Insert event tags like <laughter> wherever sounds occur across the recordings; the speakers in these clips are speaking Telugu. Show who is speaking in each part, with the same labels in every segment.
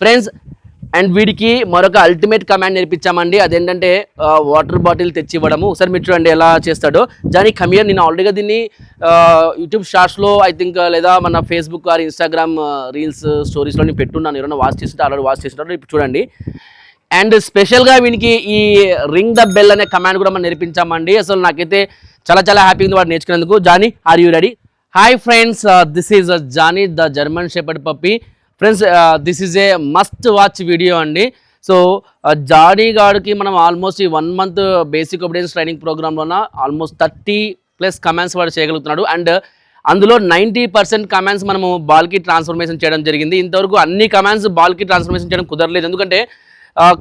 Speaker 1: ఫ్రెండ్స్ అండ్ వీడికి మరొక అల్టిమేట్ కమాండ్ నేర్పించామండి. అదేంటంటే వాటర్ బాటిల్ తెచ్చి ఇవ్వడము ఒకసారి మీరు చూడండి ఎలా చేస్తాడో. జానీ కమియర్ నేను ఆల్రెడీగా దీన్ని యూట్యూబ్ షార్ట్స్లో ఐ థింక్ లేదా మన ఫేస్బుక్ ఆర్ ఇన్స్టాగ్రామ్ రీల్స్ స్టోరీస్లో నేను పెట్టున్నాను. ఎవరైనా వాచ్ చేస్తుంటే ఆల్రెడీ వాచ్ చేస్తుంటారు ఇప్పుడు చూడండి. అండ్ స్పెషల్గా వీనికి ఈ రింగ్ ద బెల్ అనే కమాండ్ కూడా మనం నేర్పించామండి. అసలు నాకైతే చాలా చాలా హ్యాపీగా ఉంది వాడు నేర్చుకునేందుకు Johnny are you ready hi friends this is Johnny the German shepherd puppy friends this is a must watch video అండి. సో జాడీ గాడికి మనం ఆల్మోస్ట్ ఈ one month basic obedience training ప్రోగ్రామ్లోన almost thirty plus commands వాడు చేయగలుగుతున్నాడు. అండ్ అందులో నైంటీ పర్సెంట్ కమాండ్స్ మనము బాల్కి ట్రాన్స్ఫర్మేషన్ చేయడం జరిగింది. ఇంతవరకు అన్ని కమాండ్స్ బాల్కి ట్రాన్స్ఫర్మేషన్ చేయడం కుదరలేదు. ఎందుకంటే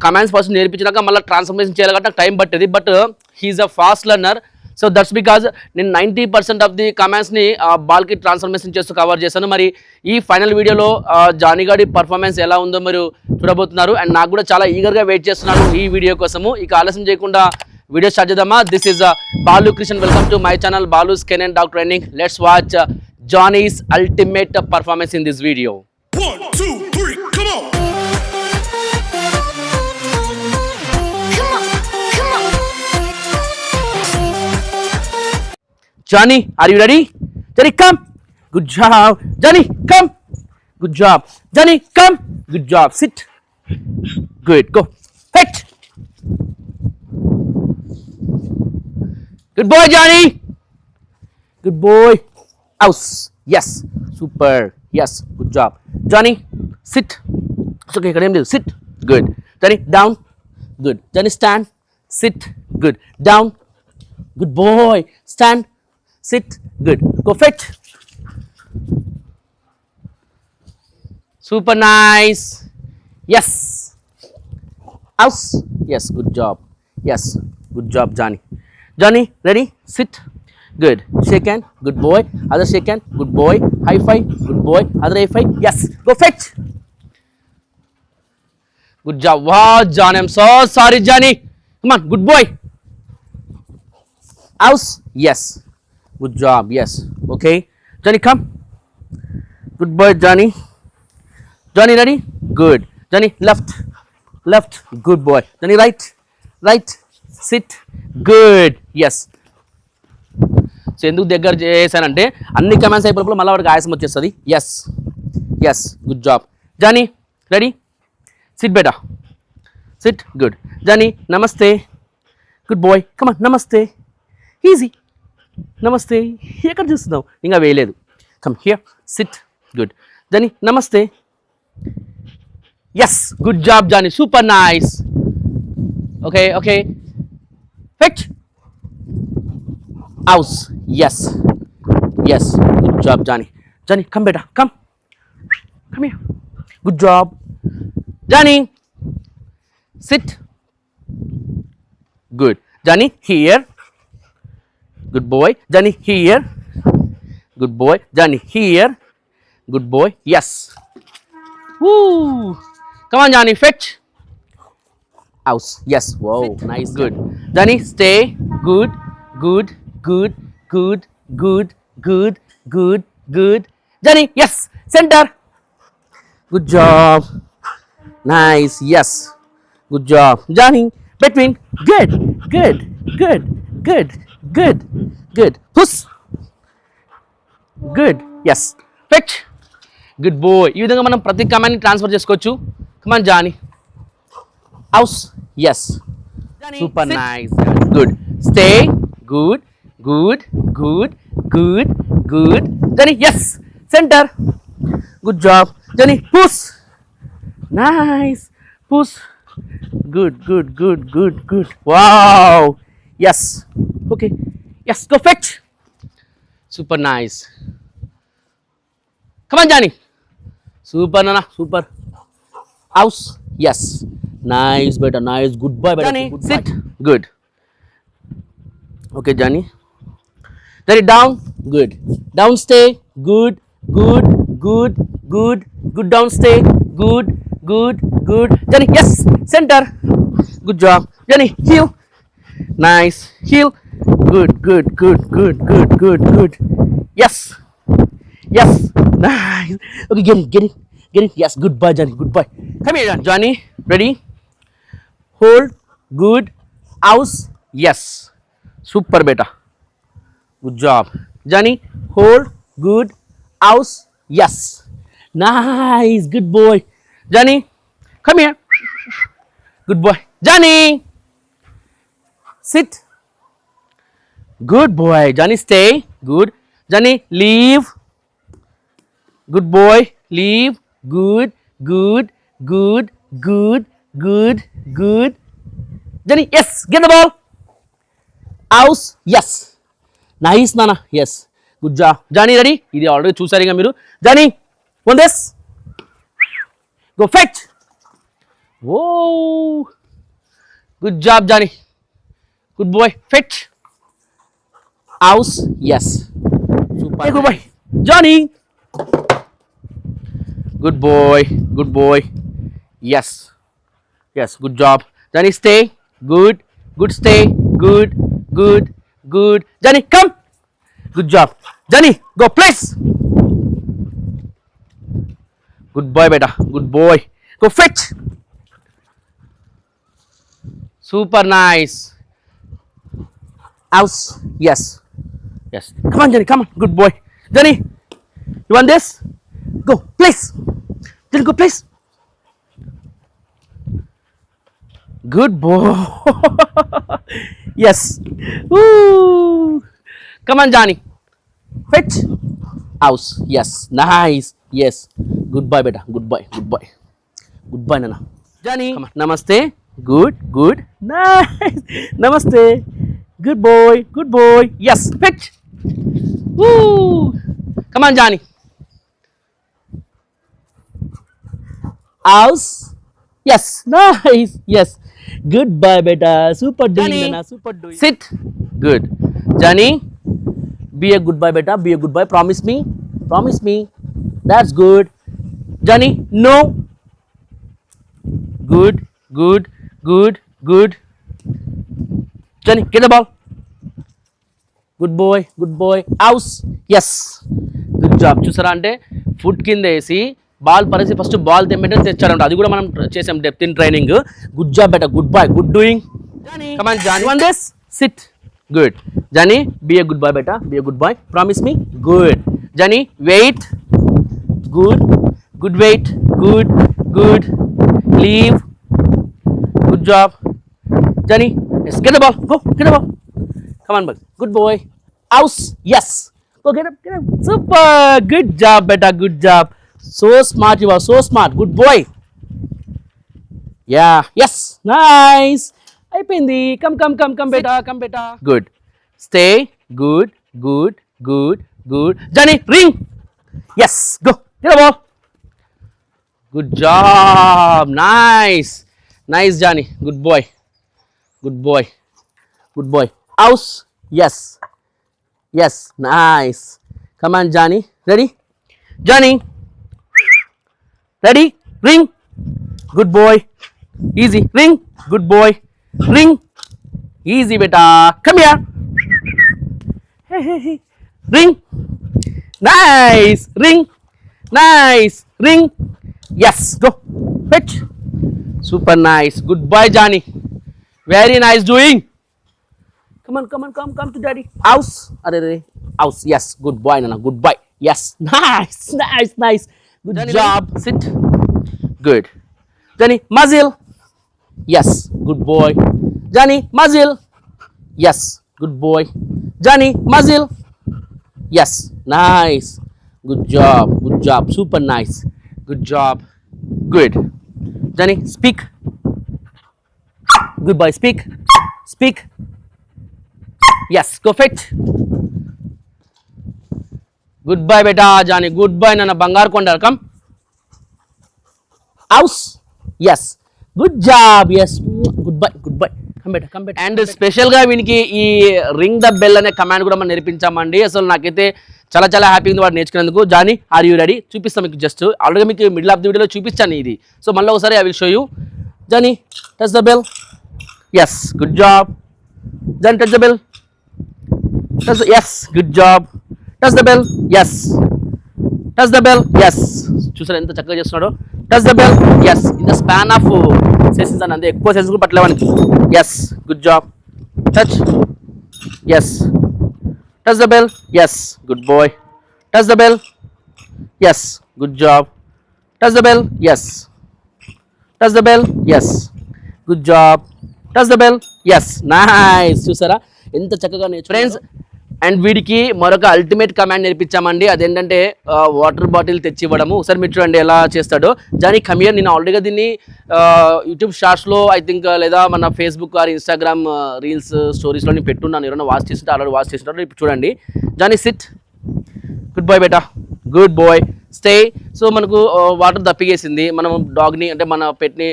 Speaker 1: కమాండ్స్ ఫస్ట్ నేర్పించినాక మళ్ళీ ట్రాన్స్ఫర్మేషన్ చేయాలంటే టైం పట్టేది. But he's a fast learner so that's because నేను నైంటీ పర్సెంట్ ఆఫ్ ది కమాండ్స్ని బాల్కి ట్రాన్స్ఫర్మేషన్ చేస్తూ కవర్ చేశాను. మరి ఈ ఫైనల్ వీడియోలో జానీగాడి పర్ఫార్మెన్స్ ఎలా ఉందో మీరు చూడబోతున్నారు. అండ్ నాకు కూడా చాలా ఈగర్గా వెయిట్ చేస్తున్నాను ఈ వీడియో కోసము. ఇక ఆలస్యం చేయకుండా వీడియో స్టార్ట్ చేద్దామా? This is Balu Krishna welcome to my channel Balu scan and dog training let's watch Johnny's ultimate performance in this video
Speaker 2: One, two, three, come on!
Speaker 1: Johnny, are you ready? Johnny, come. Good job. Johnny, come. Good job. Johnny, come. Good job. Sit. Good. Go. Fetch. Good boy, Johnny. Good boy. House. Yes. Super. Yes. Good job. Johnny, sit. It's okay. Kadem Sit. Good. Johnny, down. Good. Johnny, stand. Sit. Good. Down. Good boy. Stand. Sit. Good. Go fetch. Super nice. Yes. House. Yes. Good job. Yes. Good job, Johnny. Johnny, ready? Sit. Good. Shake hand. Good boy. Other shake hand. Good boy. High five. Good boy. Other high five. Yes. Go fetch. Good job. Wow, Johnny. I'm so sorry, Johnny. Come on. Good boy. House? Yes. Good job. Yes. Okay. Johnny, come. Good boy, Johnny. Johnny, ready? Good. Johnny, left. Left. Good boy. Johnny, right. Right. Sit. Good. Yes. So ఎందుకు దగ్గర చేశానంటే అన్ని కమాండ్స్ అయిపోయినప్పుడు మళ్ళీ వాడికి ఆయాసం వచ్చేస్తుంది yes yes good job Johnny ready sit బేటా సిట్ గుడ్ జానీ నమస్తే గుడ్ బాయ్ కమన్ నమస్తే ఈజీ నమస్తే ఎక్కడ చూస్తున్నావు ఇంకా వేయలేదు come here sit good Johnny నమస్తే yes good job Johnny super nice okay okay fetch house yes yes good job Johnny Johnny come beta come come here good job Johnny sit good Johnny here Good boy. Johnny, here. Good boy. Johnny, here. Good boy. Yes. Woo. Come on, Johnny, fetch. House. Yes. Wow. Nice. Good. Johnny, stay. Good. Good. Good. Good. Good. Good. Good. Good. Johnny, yes. Center. Good job. Nice. Yes. Good job. Johnny, between. Good. Good. Good. Good. Good. Good. Push. Good. Yes. Fetch. Good boy ఈ విధంగా మనం ప్రతి కమాండ్ని ట్రాన్స్ఫర్ చేసుకోవచ్చు. Come on Johnny house yes super nice good stay good good good good good Johnny yes center good job Johnny push nice push good good good good good wow Yes. Okay. Yes, go fetch. Super nice. Come on, Johnny. Super, Nana. Super. House. Yes. Nice, better. Nice. Goodbye, better. Johnny, Goodbye. sit. Good. Okay, Johnny. Let it down. Good. Down stay. Good. Good. Good. Good. Good down stay. Good. Good. Good. Johnny, yes. Center. Good job. Johnny, heel. Nice. Heel. Good. Good. Good. Good. Good. Good. Good. Yes. Yes. <laughs> Nice. Okay. Get in. Get in. Get it? Yes. Good boy, Johnny. Good boy. Come here. Johnny, ready? Hold. Good. House. Yes. Super, beta. Good job. Johnny, hold. Good. House. Yes. Nice. Good boy. Johnny, come here. Good boy. Johnny. Sit. Good boy. Johnny, stay. Good. Johnny, leave. Good boy. Leave. Good. Good. Good. Good. Good. Good. Johnny, yes. Get the ball. House. Yes. Nice నాన్న yes good job Johnny ready ఇది ఆల్రెడీ చూసారు ఇక మీరు Johnny one this go fetch oh good job Johnny Good boy. Fetch. House. Yes. Super. Hey, good boy. Johnny. Good boy. Good boy. Yes. Yes. Good job. Johnny, stay. Good. Good stay. Good. Good. Good. Johnny, come. Good job. Johnny, go place. Good boy, beta. Good boy. Go fetch. Super nice house. Yes. Yes. Come on, Johnny. Come on. Good boy. Johnny, you want this? Go, please. Johnny, go, please. Good boy. <laughs> yes. Woo. Come on, Johnny. Fetch. House. Yes. Nice. Yes. Good boy, beta. Good boy. Good boy. Good boy, Nana. Johnny. Come on. Namaste. Good. Good. Nice. <laughs> Namaste. Good boy. Good boy. Yes. Fetch. Woo. Come on, Johnny. House. Yes, <laughs> nice. Yes. Good boy, beta. Super doing,
Speaker 3: Johnny.
Speaker 1: Nana. Super doing. Sit. Good. Johnny, be a good boy, beta. Be a good boy. Promise me. Promise me. That's good. Johnny, no. Good. Good. Good. Good. Johnny, get the ball. Good boy good boy house yes good job చూసారా అంటే ఫుడ్ కింద వేసి బాల్ పరిసి ఫస్ట్ బాల్ తెమ్మంటే తెచ్చారంట అది కూడా మనం చేసాం depth in training good job better good boy good doing come on Johnny one sit good Johnny be a good boy better be a good boy promise me good Johnny wait good good wait good good leave good job Johnny, Yes, get the ball. Go, get the ball. Come on, bud. Good boy. House. Yes. Go get up, get up. Super. Good job, beta. Good job. So smart you are. So smart. Good boy. Yeah. Yes. Nice. Aipindi. Come, come, come, come, beta. Come, beta. Good. Stay. Good. Good. Good. Good. Johnny, ring. Yes. Go. Get the ball. Good job. Nice. Nice, Johnny. Good boy. Good boy. Good boy. House. Yes. Yes. Nice. Come on, Johnny. Ready? Johnny. Ready? Ring. Good boy. Easy. Ring. Good boy. Ring. Easy, beta. Come here. Hey, hey, hey. Ring. Nice. Ring. Nice. Ring. Yes. Go. Fetch. Super nice. Good boy, Johnny. Very nice doing. Come on, come on, come, come to daddy. House. Are they? House. Yes. Good boy, Nana. Good boy. Yes. <laughs> Nice, nice, nice. Good job. Sit. Good. Johnny, muzzle. Yes. Good boy. Johnny, muzzle. Yes. Good boy. Johnny, muzzle. Yes. Nice. Good job. Good job. Super nice. Good job. Good. Johnny, speak. Boy. Speak. Speak. Yes. Go fetch. Good boy, beta. Johnny. Good boy, Nana. Bangar Kondar. Come. House. Yes. Good job yes good bye good bye cum bed కంబెట్ అండ్ స్పెషల్గా వీనికి ఈ రింగ్ ద బెల్ అనే కమాండ్ కూడా మనం నేర్పించామండి అసలు నాకైతే చాలా చాలా హ్యాపీ ఉంది వాడు నేర్చుకున్నందుకు జానీ ఆర్ యూ రెడీ చూపిస్తాం మీకు జస్ట్ ఆల్రెడీ మీకు మిడిల్ ఆఫ్ ది వీడియోలో చూపించాను ఇది సో మళ్ళీ ఒకసారి I will show you Johnny touch the bell yes good job then touch the bell touch yes good job touch the bell yes touch the bell yes చూసారు ఎంత చక్కగా చేస్తున్నాడు? Touch the bell yes in the span of sessions అని అంతే ఎక్కువ సెషన్స్ కూడా పట్టలేవానికి yes good job touch yes touch the bell yes good boy touch the bell yes good job touch the bell yes touch the bell yes good job touch the bell yes nice చూసారా? ఎంత చక్కగా నేర్చు ఫ్రెండ్స్ అండ్ వీడికి మరొక అల్టిమేట్ కమాండ్ నేర్పించామండి. అదేంటంటే వాటర్ బాటిల్ తెచ్చి ఇవ్వడము ఒకసారి మీరు చూడండి ఎలా చేస్తాడో. జానీ కమియర్ నేను ఆల్రెడీగా దీన్ని యూట్యూబ్ షార్ట్స్లో ఐ థింక్ లేదా మన ఫేస్బుక్ ఆర్ ఇన్స్టాగ్రామ్ రీల్స్ స్టోరీస్లో నేను పెట్టున్నాను. ఎవరైనా వాచ్ చేస్తుంటే ఆల్రెడీ వాచ్ చేస్తుంటారు ఇప్పుడు చూడండి. జానీ సిట్ గుడ్ బాయ్ బేటా గుడ్ బాయ్ స్టే సో మనకు వాటర్ దప్పిగేసింది మనం డాగ్ని అంటే మన పెట్ని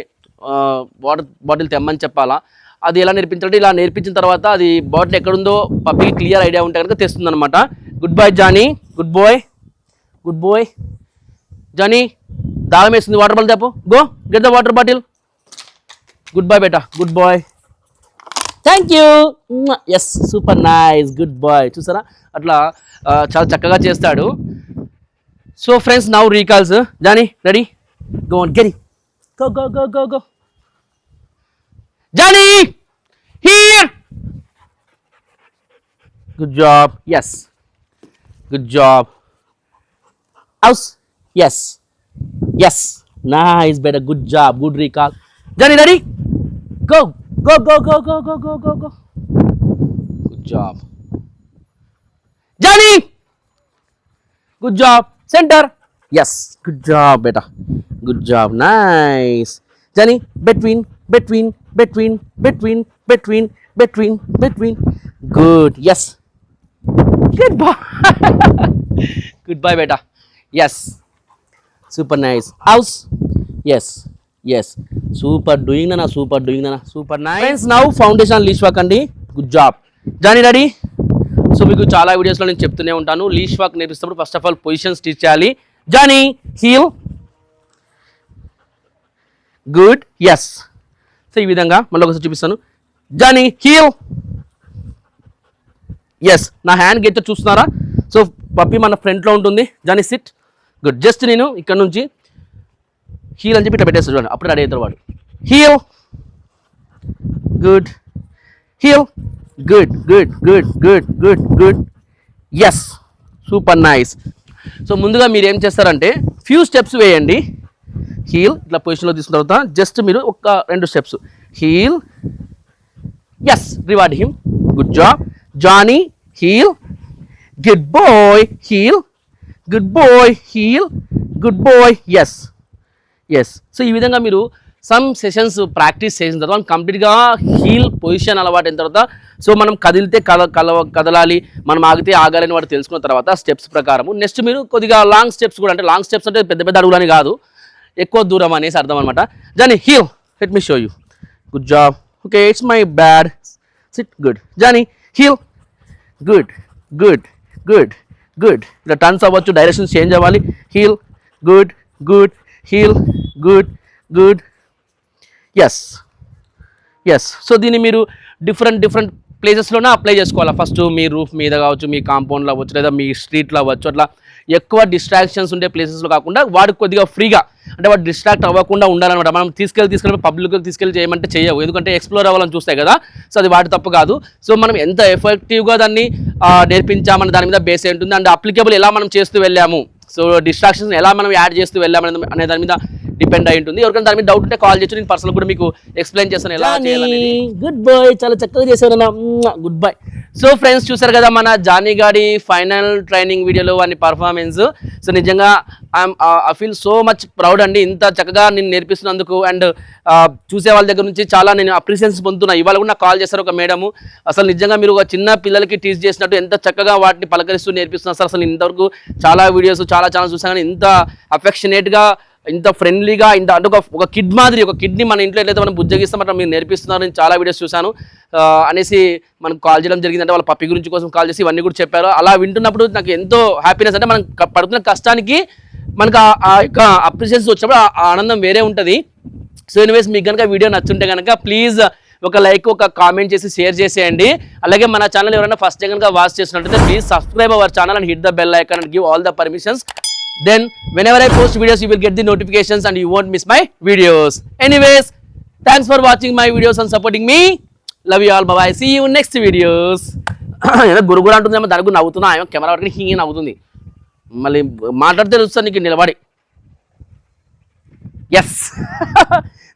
Speaker 1: వాటర్ బాటిల్ తెమ్మని చెప్పాలా? అది ఎలా నేర్పించాలంటే ఇలా నేర్పించిన తర్వాత అది బాటిల్ ఎక్కడుందో పప్పికి క్లియర్ ఐడియా ఉంటే కనుక తెస్తుంది అనమాట good boy Johnny good boy good boy Johnny దాగం వేస్తుంది water bottle తెప్పు. Go get the water bottle good boy beta. Good boy thank you yes super nice good boy చూసారా? అట్లా చాలా చక్కగా చేస్తాడు. So friends now recalls Johnny ready go on Gerry go go go go go Johnny, here. Good job. Yes. Good job. House. Yes. Yes. Nice. Better. Good job. Good recall. Johnny, ready? Go. Go, go, go, go, go, go, go, go. Good job. Johnny. Good job. Center. Yes. Good job, beta. Good job. Nice. Johnny, between, between, between, between, between, between, between. Good. Yes. goodbye goodbye beta. Yes. Super nice. House. Yes. Yes. Super doing na Super doing na Super nice. Friends, now foundation leash work andi. Good job. jani ready? So మీకు చాలా వీడియోస్లో నేను చెప్తూనే ఉంటాను లీష్ వాక్ నేర్పిస్తున్నప్పుడు ఫస్ట్ ఆఫ్ ఆల్ పొజిషన్ స్టిచ్ చేయాలి Johnny heel good yes so ఈ విధంగా మళ్ళీ ఒకసారి చూపిస్తాను. Johnny heel. ఎస్ నా హ్యాండ్ గెచ్చర్ చూస్తున్నారా? సో పప్పి మన ఫ్రంట్లో ఉంటుంది. జానీ సిట్ గుడ్ జస్ట్ నేను ఇక్కడ నుంచి హీల్ అని చెప్పి ఇట్లా పెట్టేస్తాను చూడండి. అప్పుడు రెడీ అవుతారు వాడు heel good heel good good good good good good yes super nice so ముందుగా మీరు ఏం చేస్తారంటే ఫ్యూ స్టెప్స్ వేయండి. హీల్ ఇట్లా పొజిషన్లో తీసుకున్న తర్వాత జస్ట్ మీరు ఒక రెండు steps heel yes reward him good job Johnny heel good boy heel good boy heel good boy yes yes so ఈ విధంగా మీరు సమ్ సెషన్స్ ప్రాక్టీస్ చేసిన తర్వాత కంప్లీట్గా హీల్ పొజిషన్ అలవాటు అయిన తర్వాత సో మనం కదిలితే కద కల కదలాలి మనం ఆగితే ఆగాలని వాడు తెలుసుకున్న తర్వాత స్టెప్స్ ప్రకారం నెక్స్ట్ మీరు కొద్దిగా లాంగ్ స్టెప్స్ కూడా అంటే లాంగ్ స్టెప్స్ అంటే పెద్ద పెద్ద అడుగులని కాదు. ఎక్కువ దూరం అనేసి అర్థం అనమాట Johnny heel let me show you good job okay it's my bad sit good Johnny heel good good good good ఇలా టర్న్స్ అవ్వచ్చు డైరెక్షన్స్ చేంజ్ అవ్వాలి. Heel good good heel good good yes yes so దీన్ని మీరు డిఫరెంట్ డిఫరెంట్ ప్లేసెస్లోనే అప్లై చేసుకోవాలి? ఫస్ట్ మీ రూఫ్ మీద కావచ్చు మీ కాంపౌండ్లో అవ్వచ్చు లేదా మీ స్ట్రీట్లో అవ్వచ్చు అట్లా ఎక్కువ డిస్ట్రాక్షన్స్ ఉండే ప్లేసెస్లో కాకుండా వాడు కొద్దిగా ఫ్రీగా అంటే వాడు డిస్ట్రాక్ట్ అవ్వకుండా ఉండాలన్నమాట. మనం తీసుకెళ్ళి తీసుకెళ్ళి పబ్లిక్ తీసుకెళ్ళి చేయమంటే చేయవు. ఎందుకంటే ఎక్స్ప్లోర్ అవ్వాలని చూస్తాయి కదా. సో అది వాటి తప్పు కాదు. సో మనం ఎంత ఎఫెక్టివ్గా దాన్ని నేర్పించామని దాని మీద బేస్ ఉంటుంది. అండ్ అప్లికేబుల్ ఎలా మనం చేస్తూ వెళ్ళాము. సో డిస్ట్రాక్షన్స్ ఎలా మనం యాడ్ చేస్తూ వెళ్ళాము అనే దాని మీద డిపెండ్ అయి ఉంటుంది. ఎవరికైనా దాని మీద డౌట్ ఉంటే కాల్ చేయొచ్చు. నేను పర్సనల్ కూడా మీకు ఎక్స్ప్లెయిన్ చేస్తాను ఎలా గుడ్ బాయ్ చాలా చక్కగా చేశారు గుడ్ బాయ్ సో ఫ్రెండ్స్ చూసారు కదా మన జానీ గాడి ఫైనల్ ట్రైనింగ్ వీడియోలో వాని పర్ఫార్మెన్స్ సో నిజంగా I'm I feel so much proud అండి. ఇంత చక్కగా నేను నేర్పిస్తున్నందుకు. అండ్ చూసే వాళ్ళ దగ్గర నుంచి చాలా నేను అప్రిషియేషన్స్ పొందుతున్నా. ఇవాళ కూడా నాకు కాల్ చేశారు ఒక మేడము. అసలు నిజంగా మీరు ఒక చిన్న పిల్లలకి టీచ్ చేసినట్టు ఎంత చక్కగా వాటిని పలకరిస్తూ నేర్పిస్తున్నారు. సార్ అసలు ఇంతవరకు చాలా వీడియోస్ చాలా ఛానల్స్ చూసాను. కానీ ఇంత అఫెక్షనేట్గా ఇంత ఫ్రెండ్లీగా ఇంత అంటే ఒక ఒక కిడ్ మాదిరి ఒక కిడ్ని మన ఇంట్లో ఎట్లయితే మనం బుజ్జగిస్తాం అట్లా మీరు నేర్పిస్తున్నారు నేను చాలా వీడియోస్ చూశాను. అనేసి మనకు కాల్ చేయడం జరిగింది అంటే వాళ్ళ పప్పి గురించి కోసం కాల్ చేసి ఇవన్నీ కూడా చెప్పారు. అలా వింటున్నప్పుడు నాకు ఎంతో హ్యాపీనెస్ అంటే మనం పడుతున్న కష్టానికి మనకు ఆ- ఆ యొక్క అప్రిషియేషన్ వచ్చినప్పుడు ఆ ఆనందం వేరే ఉంటుంది. సో ఎనివేస్ మీకు కనుక వీడియో నచ్చుంటే కనుక ప్లీజ్ ఒక లైక్ ఒక కామెంట్ చేసి షేర్ చేసేయండి. అలాగే మన ఛానల్ ఎవరైనా ఫస్ట్ టైం కనుక వాచ్ చేసినట్టయితే please subscribe our channel and hit the bell icon and give all the permissions then whenever I post videos, you will get the notifications and you won't miss my videos. Anyways, thanks for watching my videos and supporting me. Love you all. Bye bye. See you next videos. ఏదో గురుగురు అంటుందేమో దాని దానికి నవ్వుతున్నా ఆమె కెమెరా వరకు హింగి నవ్వుతుంది మళ్ళీ మాట్లాడితే తెలుస్తాను నీకు నిలబడి yes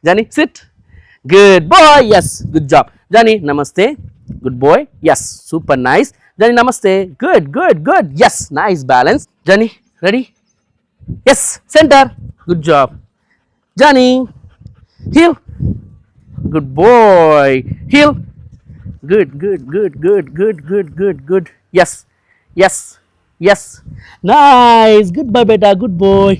Speaker 1: Johnny sit good boy yes good job Johnny నమస్తే good boy yes super nice Johnny నమస్తే good good good yes nice balance Johnny ready Yes, center. Good job. Johnny, heel. Good boy. Heel. Good, good, good, good, good, good, good, good. Yes, yes, yes. Nice. Goodbye, beta. Good boy.